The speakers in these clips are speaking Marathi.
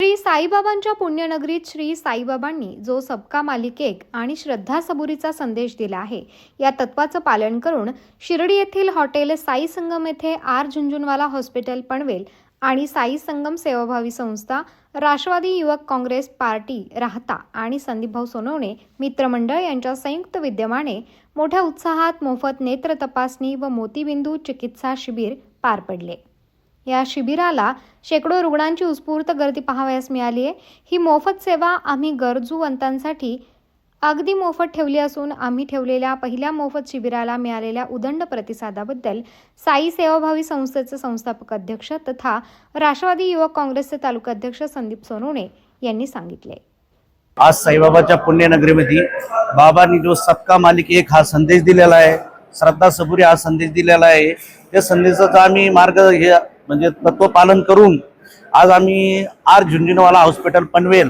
श्री साईबाबांच्या पुण्यनगरीत श्री साईबाबांनी जो सबका मालिक एक आणि श्रद्धा सबुरीचा संदेश दिला आहे या तत्वाचं पालन करून शिर्डी येथील हॉटेल साई संगम येथे आर झुंझुनवाला हॉस्पिटल पनवेल आणि साई संगम सेवाभावी संस्था राष्ट्रवादी युवक काँग्रेस पार्टी राहता आणि संदीपभाऊ सोनवणे मित्रमंडळ यांच्या संयुक्त विद्यमाने मोठ्या उत्साहात मोफत नेत्र तपासणी व मोतीबिंदू चिकित्सा शिबिर पार पडले. या शिबिराला शेकडो रुग्णांची उत्स्फूर्त गर्दी पाहावयास मिळाली आहे ही मोफत सेवा आम्ही गरजूवंतांसाठी अगदी मोफत ठेवली असून आम्ही ठेवलेल्या पहिल्या मोफत शिबिराला मिळालेल्या उदंड प्रतिसादाबद्दल साई सेवाभावी संस्थेचे संस्थापक अध्यक्ष तथा राष्ट्रवादी युवक काँग्रेसचे तालुकाध्यक्ष संदीप सोनवणे यांनी सांगितले. आज साईबाबाच्या पुण्यनगरीमध्ये बाबांनी जो सबका मालिक एक हा संदेश दिलेला आहे श्रद्धा सबुरी हा संदेश दिलेला आहे. त्या संदेशाचा आम्ही मार्ग हे म्हणजे तत्व पालन करून आज आम्ही आर झुंझुनवाला हॉस्पिटल पनवेल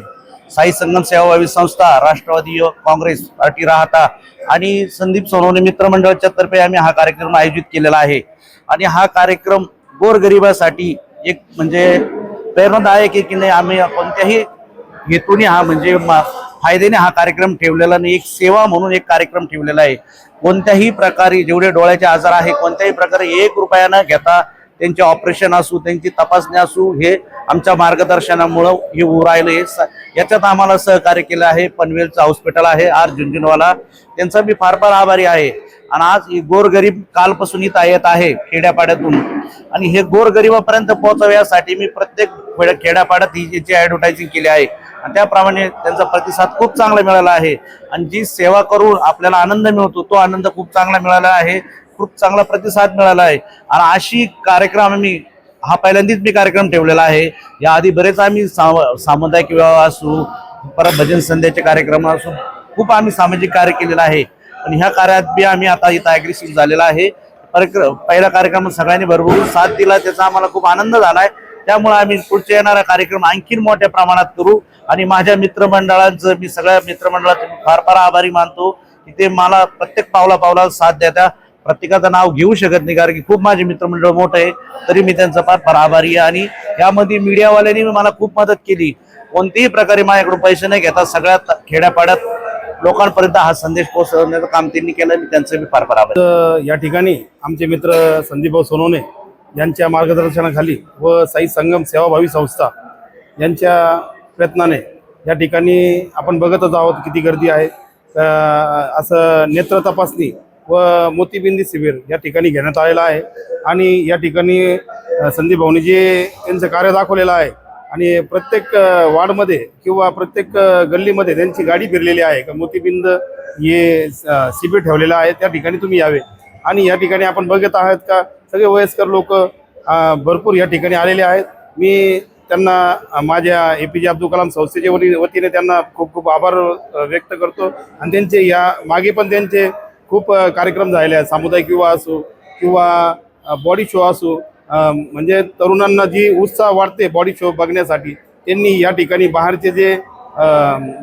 साई संगम सेवाभावी संस्था राष्ट्रवादी काँग्रेस पार्टी राहता आणि संदीप सोनवणे मित्रमंडळाच्या तर्फे आम्ही हा कार्यक्रम आयोजित केलेला आहे. आणि हा कार्यक्रम गोरगरिबासाठी एक म्हणजे प्रेरणादायक आहे की नाही आम्ही कोणत्याही हेतूने हा म्हणजे फायद्याने हा कार्यक्रम ठेवलेला नाही एक सेवा म्हणून एक कार्यक्रम ठेवलेला आहे. कोणत्याही प्रकारे जेवढे डोळ्याचे आजार आहे कोणत्याही प्रकारे एक रुपया न घेता त्यांचे ऑपरेशन असू त्यांची तपासणी असू हे आमच्या मार्गदर्शनामुळं हे होऊ राहिलं हे स- याच्यात आम्हाला सहकार्य केलं आहे. पनवेलचं हॉस्पिटल आहे आर झुंझुनवाला. त्यांचा मी फार फार आभारी आहे. आणि आज ही गोरगरीब कालपासून इथं येत आहे खेड्यापाड्यातून. आणि हे गोरगरिबापर्यंत पोहोचाव्यासाठी मी प्रत्येक खेड्या- खेड्यापाड्यात ही याची ॲडव्हर्टायझिंग केली आहे आणि त्याप्रमाणे त्यांचा प्रतिसाद खूप चांगला मिळाला आहे. आणि जी सेवा करून आपल्याला आनंद मिळतो तो आनंद खूप चांगला मिळाला आहे. खूप चांगला प्रतिसाद मिळाला आहे. आणि अशी कार्यक्रम आम्ही हा पहिल्यांदाच मी कार्यक्रम ठेवलेला आहे. या आधी बरेच आम्ही सामुदायिक विवाह असू परत भजन संध्याचे कार्यक्रम असू खूप आम्ही सामाजिक कार्य केलेलं आहे. आणि ह्या कार्यात बी आम्ही आता इथं अग्रेसिव्ह झालेला आहे. परिक्र- पहिला कार्यक्रम सगळ्यांनी भरभरून साथ दिला त्याचा आम्हाला खूप आनंद झाला आहे त्यामुळे आम्ही पुढच्या येणारा कार्यक्रम आणखीन मोठ्या प्रमाणात करू. आणि माझ्या मित्रमंडळांचं मी सगळ्या मित्रमंडळाचं फार फार आभारी मानतो की ते मला प्रत्येक पावला पावला साथ देत्या. प्रत्येकाचं नाव घेऊ शकत नाही कारण की खूप माझे मित्रमंडळ मोठं आहे तरी मी त्यांचा फार फार आभारी आहे. आणि यामध्ये मीडियावाल्यांनी मला खूप मदत केली. कोणत्याही प्रकारे माझ्याकडून पैसे नाही घेता सगळ्यात खेड्यापाड्यात लोकांपर्यंत हा संदेश पोहोचवण्याचं काम त्यांनी केलं मी त्यांचं मी फार फार आभार या ठिकाणी आमचे मित्र संदीपभाऊ सोनवणे यांच्या मार्गदर्शनाखाली व साई संगम सेवाभावी संस्था यांच्या प्रयत्नाने या ठिकाणी आपण बघतच आहोत किती गर्दी आहे. असं नेत्र तपासणी व मोतीबिंदी शिबिर या ठिकाणी घेण्यात आलेलं आहे. आणि या ठिकाणी संदीप भाऊनी जे त्यांचं कार्य दाखवलेलं आहे आणि प्रत्येक वार्डमध्ये किंवा प्रत्येक गल्लीमध्ये त्यांची गाडी फिरलेली आहे. का मोतीबिंद हे शिबिर ठेवलेलं आहे. त्या ठिकाणी तुम्ही यावे. आणि या ठिकाणी आपण बघत आहात का सगळे वयस्कर लोक भरपूर या ठिकाणी आलेले आहेत. मी त्यांना माझ्या ए पी जे अब्दुल कलाम संस्थेच्या वती- वतीने त्यांना खूप खूप आभार व्यक्त करतो. आणि त्यांचे या मागे पण त्यांचे खूप कार्यक्रम झालेले आहेत. सामुदायिक विवाह असो किंवा बॉडी शो असो म्हणजे तरुणांना जी उत्साह वाढते बॉडी शो बघण्यासाठी त्यांनी या ठिकाणी बाहेरचे जे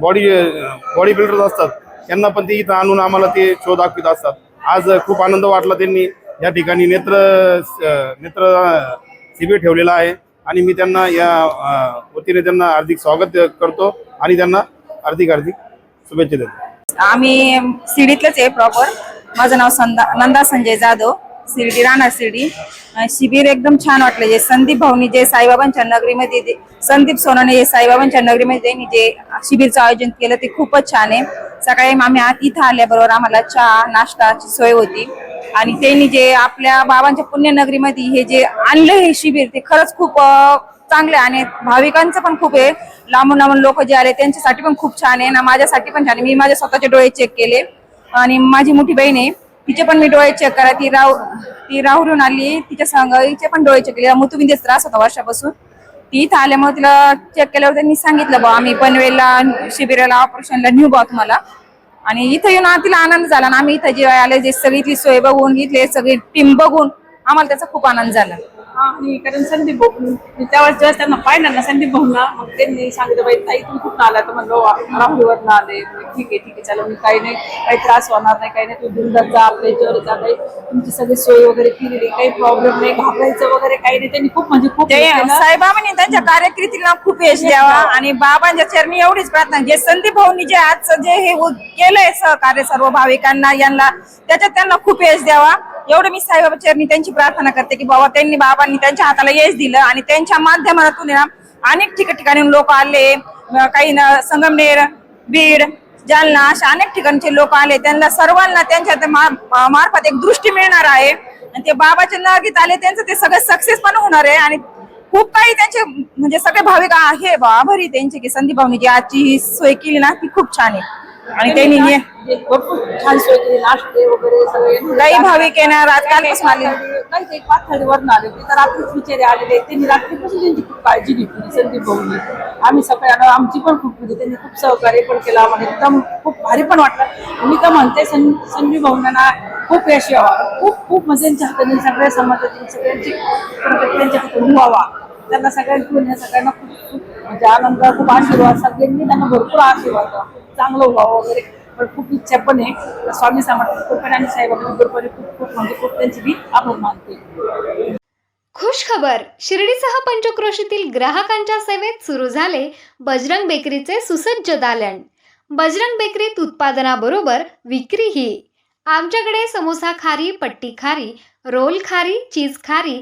बॉडी बॉडी बिल्डर्स असतात त्यांना पण ते इथं आणून आम्हाला ते शो दाखवित असतात. आज खूप आनंद वाटला त्यांनी या ठिकाणी नेत्र नेत्र शिबिर ठेवलेला आहे आणि मी त्यांना या वतीने त्यांना हार्दिक स्वागत करतो आणि त्यांना हार्दिक हार्दिक शुभेच्छा देतो. आम्ही शिर्डीतलंच आहे प्रॉपर माझं नाव संदा नंदा संजय जाधव. शिर्डी राहणार शिर्डी. शिबिर एकदम छान वाटलं. जे संदीप भाऊनी जे साईबाबांच्या नगरीमध्ये संदीप सोनाने जे साईबाबांच्या नगरीमध्ये त्यांनी जे शिबिरचं आयोजन केलं ते खूपच छान आहे. सकाळी आम्ही आत इथं आल्याबरोबर आम्हाला चहा नाश्ताची सोय होती. आणि त्यांनी जे आपल्या बाबांच्या पुण्यनगरीमध्ये हे जे आणलं हे शिबिर ते खरंच खूप चांगलं आहे आणि भाविकांचं पण खूप आहे. लांबून लांबून लोक जे आले त्यांच्यासाठी पण खूप छान आहे ना माझ्यासाठी पण छान आहे. मी माझे स्वतःचे डोळे चेक केले. आणि माझी मोठी बहीण आहे तिचे पण मी डोळे चेक करा. ती राव ती राहुलून आली तिच्या संग हिचे पण डोळे चेक केले. मुतुबिंदेच त्रास होता वर्षापासून. ती इथं आल्यामुळे तिला चेक केल्यावर त्यांनी सांगितलं बा आम्ही पनवेलला शिबिराला ऑपरेशनला न्यू बा तुम्हाला. आणि इथं येऊन तिला आनंद झाला आणि आम्ही इथं जे आले जे सगळी ती सोय बघून इथले सगळी टीम बघून आम्हाला त्याचा खूप आनंद झाला. आणि कारण संदीप भाऊ मी त्यावेळेस जेव्हा त्यांना पाहिलं ना संदीप भाऊना मग त्यांनी सांगितलं बाई ताई तुम्ही कुठून आला तर म्हणलो राहुरीवरनं आले. म्हणे, ठीक आहे ठीक आहे चला मी काही नाही काही त्रास होणार नाही काही नाही तुम्ही बिंदास जा आपल्या याच्यावर जा काही तुमची सगळी सोय वगैरे केलेली काही प्रॉब्लेम नाही घाबरायचं वगैरे काही नाही. त्यांनी खूप म्हणजे खूप ते हे. साईबाबांनी त्यांच्या कार्यकिर्दीला खूप यश द्यावा आणि बाबांच्या चरणी एवढीच प्रार्थना. जे संदीप भाऊनी जे आजचं जे हे केलंय सहकार्य सर्व भाविकांना यांना त्याच्यात त्यांना खूप यश द्यावा. एवढं मी साईबाबा चरणी त्यांची प्रार्थना करते की बाबा त्यांनी बाबांनी त्यांच्या हाताला यश दिलं आणि त्यांच्या माध्यमातून ना अनेक ठिकाणी लोक आले. काही ना संगमनेर बीड जालना अशा अनेक ठिकाणचे लोक आले. त्यांना सर्वांना त्यांच्या मा- मार्फत एक दृष्टी मिळणार आहे. आणि ते बाबाच्या नगीत आले त्यांचं ते सगळं सक्सेस पण होणार आहे. आणि खूप काही त्यांचे म्हणजे सगळे भाविक आहे बा आभारी त्यांचे की संदीप भाऊनी जी आजची ही सोय केली ना ती खूप छान आहे. आणि त्यांनी ने- म्हणजे भरपूर छान सोय केली नाश्ते वगैरे सगळे. काही भाविक येणार आजकालपासून आले. काही काही पाथर्डीवरून आले होते तर रात्रीच बिचारे आलेले त्यांनी रात्रीपासून त्यांची खूप काळजी घेतली संदीप भाऊनी. आम्ही सगळ्यांना आमची पण खूप म्हणजे त्यांनी खूप सहकार्य पण केलं आम्हाला एकदम खूप भारी पण वाटलं. मी तर म्हणते सं संदीप भाऊंना खूप यश यावा खूप खूप म्हणजे त्यांच्या हाताने सगळ्या समाजातील सगळ्यांची त्यांच्या हातून व्हावा त्यांना सगळ्यांकडून सगळ्यांना खूप खूप म्हणजे आनंद खूप आशीर्वाद सगळ्यांनी त्यांना भरपूर आशीर्वाद. चांगलं व्हावं वगैरे पण खूप इच्छा पण आहे. स्वामी समर्थ कृपेने आणि साईबाबांच्या कृपेने खूप खूप म्हणजे खूप त्यांची मी आभार मानते. खुश खबर शिर्डीसह पंचक्रोशीतील ग्राहकांच्या सेवेत सुरू झाले बजरंग बेकरीचे सुसज्ज दालन. बजरंग बेकरीत उत्पादनाबरोबर विक्रीही. आमच्याकडे समोसा खारी पट्टी खारी रोल खारी चीज खारी